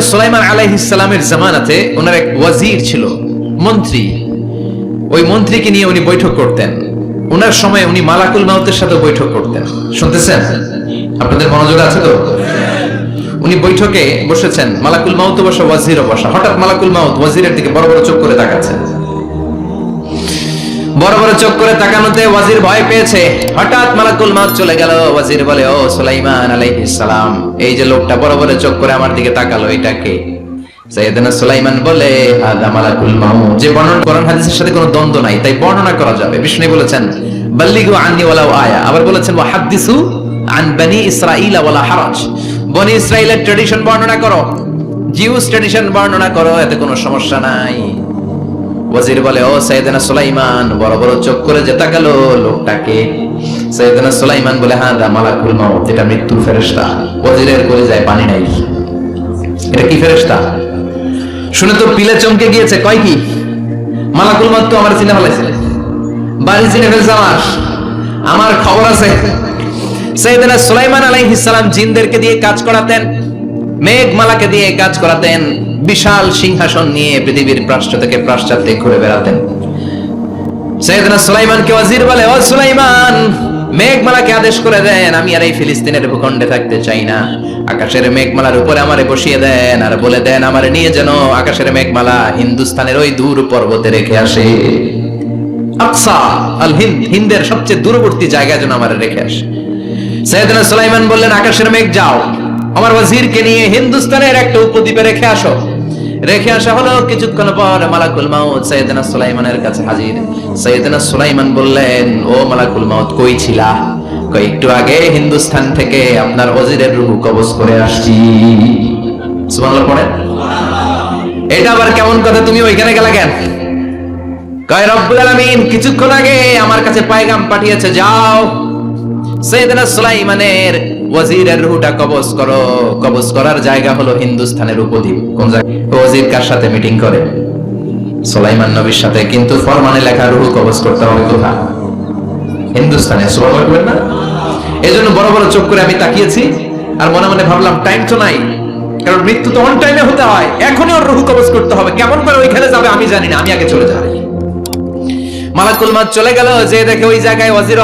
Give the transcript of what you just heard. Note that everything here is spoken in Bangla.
সুলাইমান জামানাতে ওনার এক ওয়াজির ছিল, মন্ত্রী। ওই মন্ত্রীকে নিয়ে উনি বৈঠক করতেন। ওনার সময় উনি মালাকুল মাউতের সাথে বৈঠক করতেন। শুনতেছেন? আপনাদের মনোযোগ আছে তো? উনি বৈঠকে বসেছেন, মালাকুল মাউত বসা ওয়াজিরও বসা। হঠাৎ মালাকুল মাউত ওয়াজিরের দিকে বড় বড় চোখ করে তাকাচ্ছেন। চোখ করে তাকানোতে ওয়াজির ভয় পেয়েছে। হঠাৎ মালাকুল মাউত চলে গেল। ওয়াজির বলে, ও সুলাইমান আলাইহিস সালাম, এই যে লোকটা বড় বড় চোখ করে আমার দিকে তাকালো, এটা কে? সাইয়েদনা সুলাইমান বলে মালাকুল মাউত। যে বর্ণনা হাদিসের সাথে কোনো দ্বন্দ্ব নাই, তাই বর্ণনা করা যাবে। বিষ্ণু বলেছেন, বাল্লিগু আন্নি ওয়ালাউ আয়া। আবার বলেছেন আন ওয়ালা হারাজ। বনি ইসরাইলের ট্র্যাডিশন বর্ণনা করো। জিউস ট্র্যাডিশন বর্ণনা করো, এতে কোনো সমস্যা নাই। ওয়াজির বলে, ও সৈয়দনা সুলাইমান, বড় বড় চোখ করে যে তাকালো লোকটাকে। সৈয়দনা সুলাইমান বলে হ্যাঁ দা মালাকুল মাউত, এটা মৃত্যুর ফেরেশতা। ওয়াজিরের বলে যায় পানি নাই। এটা কি ফেরেশতা? শুনে তো পিলে চমকে গিয়েছে, কয় কি? মালাকুল মাউত তো আমার চিনে ফেলাইছে। বাড়ি চিনে ফেলছে আমার। আমার খবর আছে। সৈয়দনা সুলাইমান আলাইহিস সালাম জিনদেরকে দিয়ে কাজ করাতেন। মেঘমালাকে দিয়ে কাজ করাতেন, বিশাল সিংহাসন নিয়ে পৃথিবীর প্রাশ্চ থেকে পাশ্চাত্যে ঘুরে বেড়াতেন। সৈয়দনা সুলাইমানকে ওয়াজির বলে, ও সুলাইমান, মেঘমালাকে আদেশ করে দেন, আমি আর এই ফিলিস্তিনের ভূখণ্ডে থাকতে চাই না। আকাশের মেঘমালার উপরে আমারে বসিয়ে দেন আর বলে দেন, আমারে নিয়ে যেন আকাশের মেঘমালা হিন্দুস্তানের ওই দূর পর্বতে রেখে আসে। আকসা, আল হিন্দ, হিন্দের সবচেয়ে দূরবর্তী জায়গায় যেন আমারে রেখে আসে। সৈয়দনা সুলাইমান বললেন, আকাশের মেঘ যাও। আমার ওয়াজিরকে নিয়ে হিন্দুস্তানের একটা উপদ্বীপে রেখে আসো। রেখে আসা হলো কিছুক্ষণ পর মালাকুল মাউত সৈয়দনা সুলাইমানের কাছে হাজির। সৈয়দনা সুলাইমান বললেন, ও মালাকুল মাউত, কই ছিলা? একটু আগে হিন্দুস্তান থেকে আপনার ওয়াজিরের রূহ কবজ করে আসছি। সুবহানাল্লাহ পড়েন। এটা আবার কেমন কথা, তুমি ওইখানে গেলে কেন? কয়, রব্বুল আলামিন, কিছুক্ষণ আগে আমার কাছে পায়গাম পাঠিয়েছে, যাও। সৈয়দনা সুলাইমানের ওয়াজিরের রুহটা কবজ করো, কবজ করার জায়গা হলো হিন্দুস্তানের উপদ্বীপ। কোন জায়গায় ওয়াজির কার সাথে মিটিং করে? সুলাইমান নবীর সাথে। কিন্তু ফরমানে লেখা রুহ কবজ করতে হবে কোথায়? হিন্দুস্তানে বলবেন না? এজন্য বড় বড় চোখ করে আমি তাকিয়েছি আর মনে মনে ভাবলাম টাইম তো নাই। কারণ মৃত্যু তো অন টাইমে হতে হয়। এখনই ওর রুহ কবজ করতে হবে। কেমন করে ওইখানে যাবে আমি জানি না। আমি আগে চলে যাই। মালাকুল মাত চলে গেল। যে দেখে ওই জায়গায় ওয়াজির